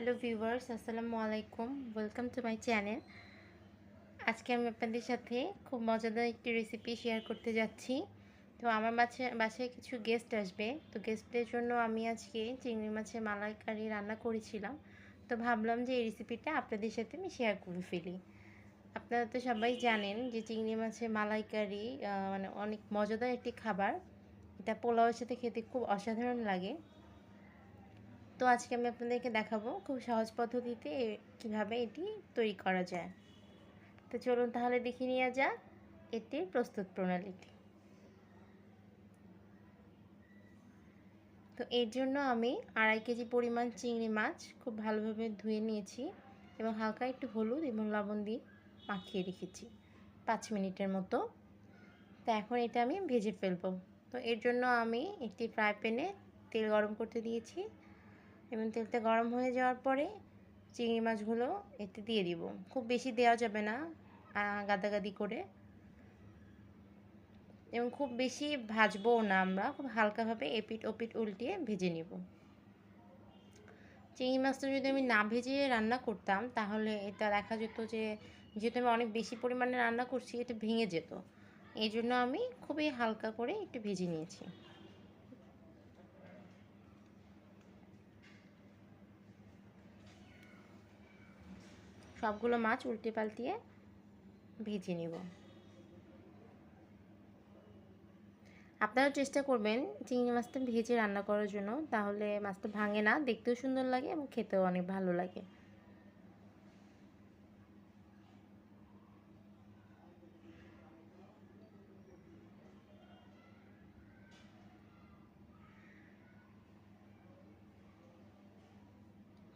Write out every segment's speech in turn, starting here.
Hello viewers, আসসালামু আলাইকুম। Welcome to my channel আজকে আমি আপনাদের সাথে খুব মজাদার একটি রেসিপি শেয়ার করতে যাচ্ছি। তো আমার বাসায় বাসায় কিছু গেস্ট আসবে। তো গেস্টদের জন্য আমি আজকে চিংড়ি মাছের মালাইকারি রান্না করেছিলাম। তো ভাবলাম যে এই রেসিপিটা আপনাদের সাথে আমি শেয়ার করে ফেলি। আপনারা তো সবাই জানেন যে চিংড়ি মাছের মালাইকারি মানে অনেক মজাদার একটি খাবার। এটা পোলাওয়ের সাথে খেতে খুব অসাধারণ লাগে। তো আজকে আমি আপনাদেরকে দেখাবো খুব সহজ পদ্ধতিতে কীভাবে এটি তৈরি করা যায়। তো চলুন তাহলে দেখে নেওয়া যাক এটির প্রস্তুত প্রণালীটি। তো এর জন্য আমি আড়াই কেজি পরিমাণ চিংড়ি মাছ খুব ভালোভাবে ধুয়ে নিয়েছি এবং হালকা একটু হলুদ এবং লবণ দিয়ে মাখিয়ে রেখেছি পাঁচ মিনিটের মতো। তো এখন এটা আমি ভেজে ফেলব। তো এর জন্য আমি একটি ফ্রাই প্যানে তেল গরম করতে দিয়েছি এবং তেলটা গরম হয়ে যাওয়ার পরে চিংড়ি মাছগুলো এতে দিয়ে দিব। খুব বেশি দেওয়া যাবে না গাদাগাদি করে। এবং খুব বেশি ভাজবো না আমরা, খুব হালকাভাবে এপিট ওপিট উল্টিয়ে ভেজে নিব। চিংড়ি মাছটা যদি আমি না ভেজে রান্না করতাম, তাহলে এটা দেখা যেত যে, যেহেতু আমি অনেক বেশি পরিমাণে রান্না করছি, এটা ভেঙে যেত। এই জন্য আমি খুবই হালকা করে একটু ভেজে নিয়েছি। সবগুলো মাছ উল্টে পাল্টিয়ে ভেজে নেব। আপনারা চেষ্টা করবেন চিংড়ি মাছটা ভেজে রান্না করার জন্য, তাহলে মাছটা ভাঙে না, দেখতেও সুন্দর লাগে এবং খেতেও অনেক ভালো লাগে।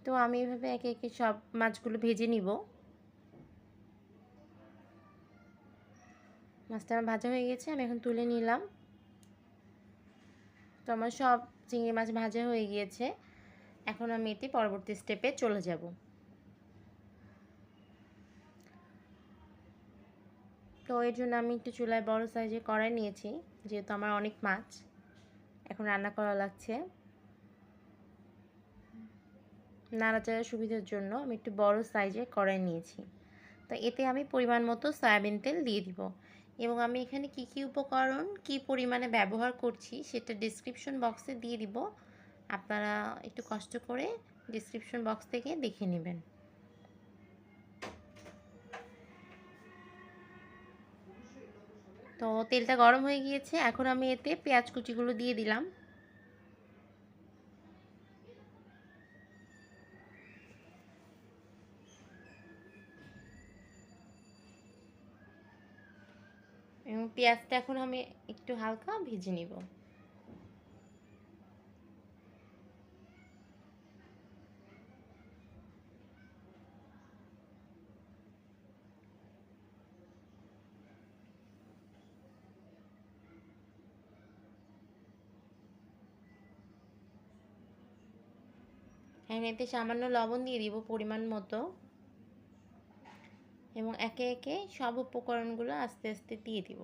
তো আমি এভাবে একে একে সব মাছগুলো ভেজে নিব। মাছটা আমার ভাজা হয়ে গেছে, আমি এখন তুলে নিলাম। তো আমার সব চিংড়ি মাছ ভাজা হয়ে গিয়েছে। এখন আমি এটি পরবর্তী স্টেপে চলে যাব। তো এর জন্য আমি একটু চুলায় বড় সাইজে কড়াই নিয়েছি, যেহেতু আমার অনেক মাছ। এখন রান্না করা লাগছে। নাড়াচাড়ার সুবিধার জন্য আমি একটু বড় সাইজে কড়াই নিয়েছি। তো এতে আমি পরিমাণ মতো সয়াবিন তেল দিয়ে দিব। এবং আমি এখানে কি কি উপকরণ, কি পরিমাণে ব্যবহার করছি সেটা ডিসক্রিপশন বক্সে দিয়ে দিব। আপনারা একটু কষ্ট করে ডিসক্রিপশন বক্স থেকে দেখে নেবেন। তো তেলটা গরম হয়ে গিয়েছে। এখন আমি এতে পেঁয়াজ কুচিগুলো দিয়ে দিলাম এবং পেঁয়াজটা এখন আমি একটু হালকা ভেজে নিব। এখন এতে সামান্য লবণ দিয়ে দিব পরিমাণ মতো। এবং একে একে সব উপকরণগুলো আস্তে আস্তে দিয়ে দিব।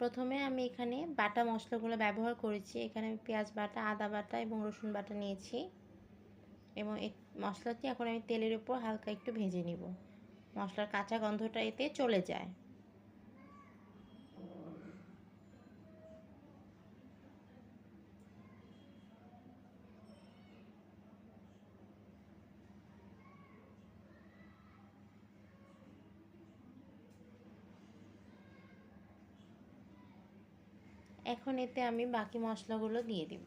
প্রথমে আমি এখানে বাটা মশলাগুলো ব্যবহার করেছি। এখানে আমি পেঁয়াজ বাটা, আদা বাটা এবং রসুন বাটা নিয়েছি এবং এই মশলাটি এখন আমি তেলের উপর হালকা একটু ভেজে নিব। মশলার কাঁচা গন্ধটা এতে চলে যায়। এখন এতে আমি বাকি মশলাগুলো দিয়ে দিব।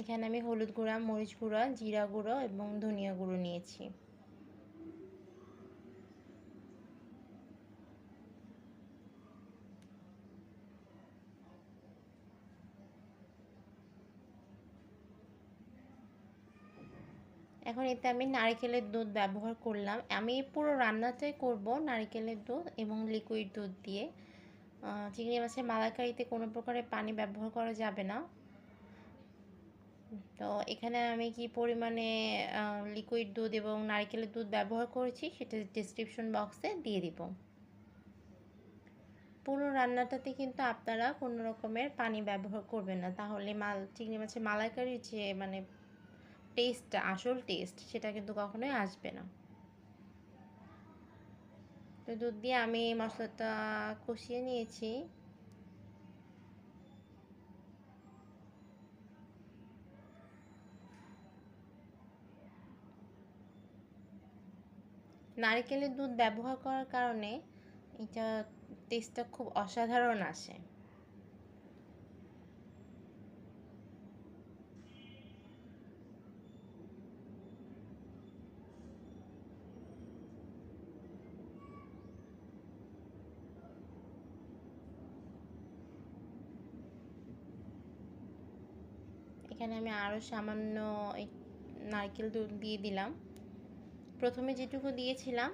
এখানে আমি হলুদ গুঁড়া, মরিচ গুঁড়া, জিরা গুঁড়ো এবং ধনিয়া গুঁড়ো নিয়েছি। এখন এতে আমি নারকেলের দুধ ব্যবহার করলাম। আমি পুরো রান্নাটাই করব নারকেলের দুধ এবং লিকুইড দুধ দিয়ে। চিংড়ি মাছের মালাইকারিতে কোনো প্রকারের পানি ব্যবহার করা যাবে না। তো এখানে আমি কি পরিমাণে লিকুইড দুধ এবং নারকেলের দুধ ব্যবহার করেছি সেটা ডিসক্রিপশন বক্সে দিয়ে দিব। পুরো রান্নাটাতে কিন্তু আপনারা কোনো রকমের পানি ব্যবহার করবেন না। তাহলে মাল, চিংড়ি মাছের মালাইকারির যে মানে টেস্টটা আসল টেস্ট সেটা কিন্তু কখনোই আসবে না। তো দুধ দিয়ে আমি মশলাটা কষিয়ে নিয়েছি। নারকেলের দুধ ব্যবহার করার কারণে এটা টেস্টটা খুব অসাধারণ আসে। এখানে আমি আরও সামান্য নারকেল দুধ দিয়ে দিলাম। প্রথমে যেটুকু দিয়েছিলাম,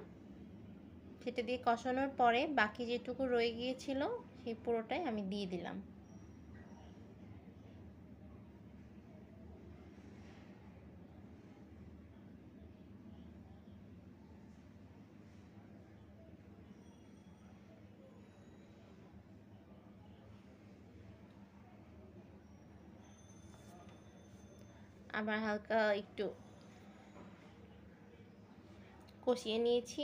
সেটা দিয়ে কষানোর পরে বাকি যেটুকু রয়ে গিয়েছিল, সেই পুরোটাই আমি দিয়ে দিলাম। আবার হালকা একটু কষিয়ে নিয়েছি।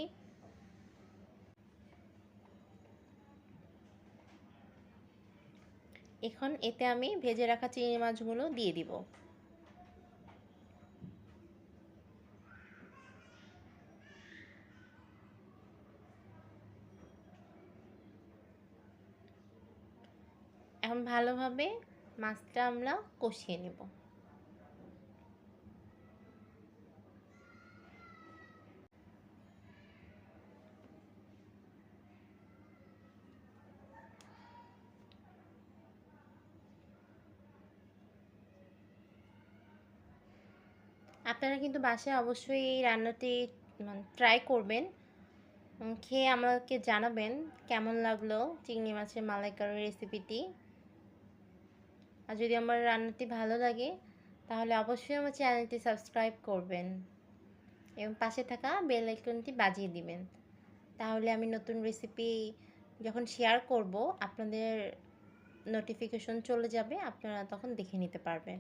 এখন এতে আমি ভেজে রাখা চিংড়ি মাছগুলো দিয়ে দিব। এখন ভালোভাবে মাছটা আমরা কষিয়ে নেব। আপনারা কিন্তু বাসায় অবশ্যই এই রান্নাটি ট্রাই করবেন। খেয়ে আমাকে জানাবেন কেমন লাগল চিংড়ি মাছের মালাইকারি রেসিপিটি আর যদি আমার রান্নাটি ভালো লাগে, তাহলে অবশ্যই আমার চ্যানেলটি সাবস্ক্রাইব করবেন। এবং পাশে থাকা বেল আইকনটি বাজিয়ে দিবেন। তাহলে আমি নতুন রেসিপি যখন শেয়ার করব, আপনাদের নোটিফিকেশন চলে যাবে, আপনারা তখন দেখে নিতে পারবেন।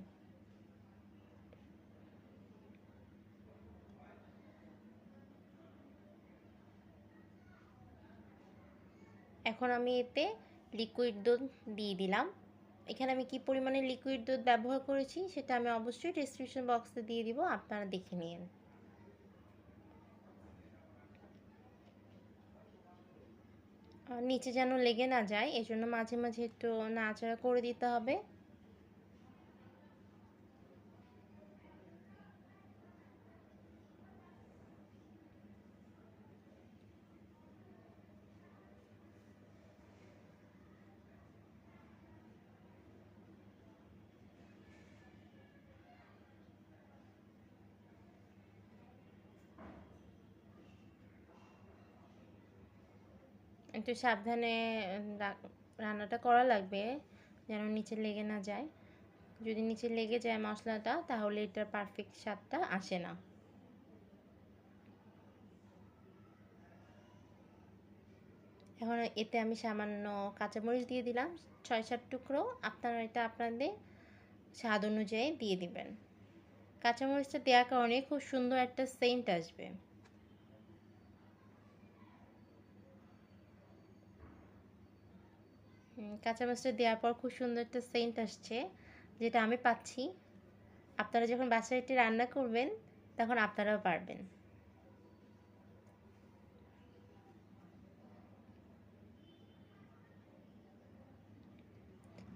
এখন আমি এতে লিকুইড দুধ দিয়ে দিলাম। এখানে আমি কি পরিমাণে লিকুইড দুধ ব্যবহার করেছি সেটা আমি অবশ্যই ডিসক্রিপশন বক্সে দিয়ে দিব, আপনারা দেখে নিন। নিচে যেন লেগে না যায়, এজন্য মাঝে মাঝে একটু নাড়াচাড়া করে দিতে হবে। একটু সাবধানে রান্নাটা করা লাগবে, যেন নিচে লেগে না যায়। যদি নিচে লেগে যায় মশলাটা, তাহলে এটার পারফেক্ট স্বাদটা আসে না। এখন এতে আমি সামান্য কাঁচামরিচ দিয়ে দিলাম ছয় সাত টুকরো। আপনারা এটা আপনাদের স্বাদ অনুযায়ী দিয়ে দিবেন। কাঁচামরিচটা দেওয়ার কারণে খুব সুন্দর একটা সেন্ট আসবে। কাঁচা মাছটা দেওয়ার পর খুব সুন্দর একটা সেন্ট আসছে, যেটা আমি পাচ্ছি। আপনারা যখন বাসায় এটি রান্না করবেন, তখন আপনারাও পারবেন।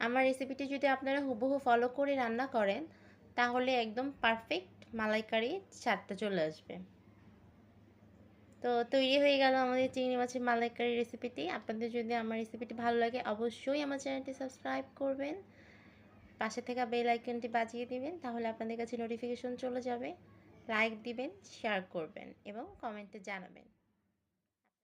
আমার রেসিপিটি যদি আপনারা হুবহু ফলো করে রান্না করেন, তাহলে একদম পারফেক্ট মালাইকারি স্বাদটা চলে আসবে। তো তৈরি হয়ে গেল আমাদের চিংড়ি মাছের মালাইকারি রেসিপিটি আপনাদের যদি আমার রেসিপিটি ভালো লাগে, অবশ্যই আমার চ্যানেলটি সাবস্ক্রাইব করবেন। পাশে থাকা বেল আইকনটি বাজিয়ে দিবেন, তাহলে আপনাদের কাছে নোটিফিকেশন চলে যাবে। লাইক দিবেন শেয়ার করবেন এবং কমেন্টে জানাবেন।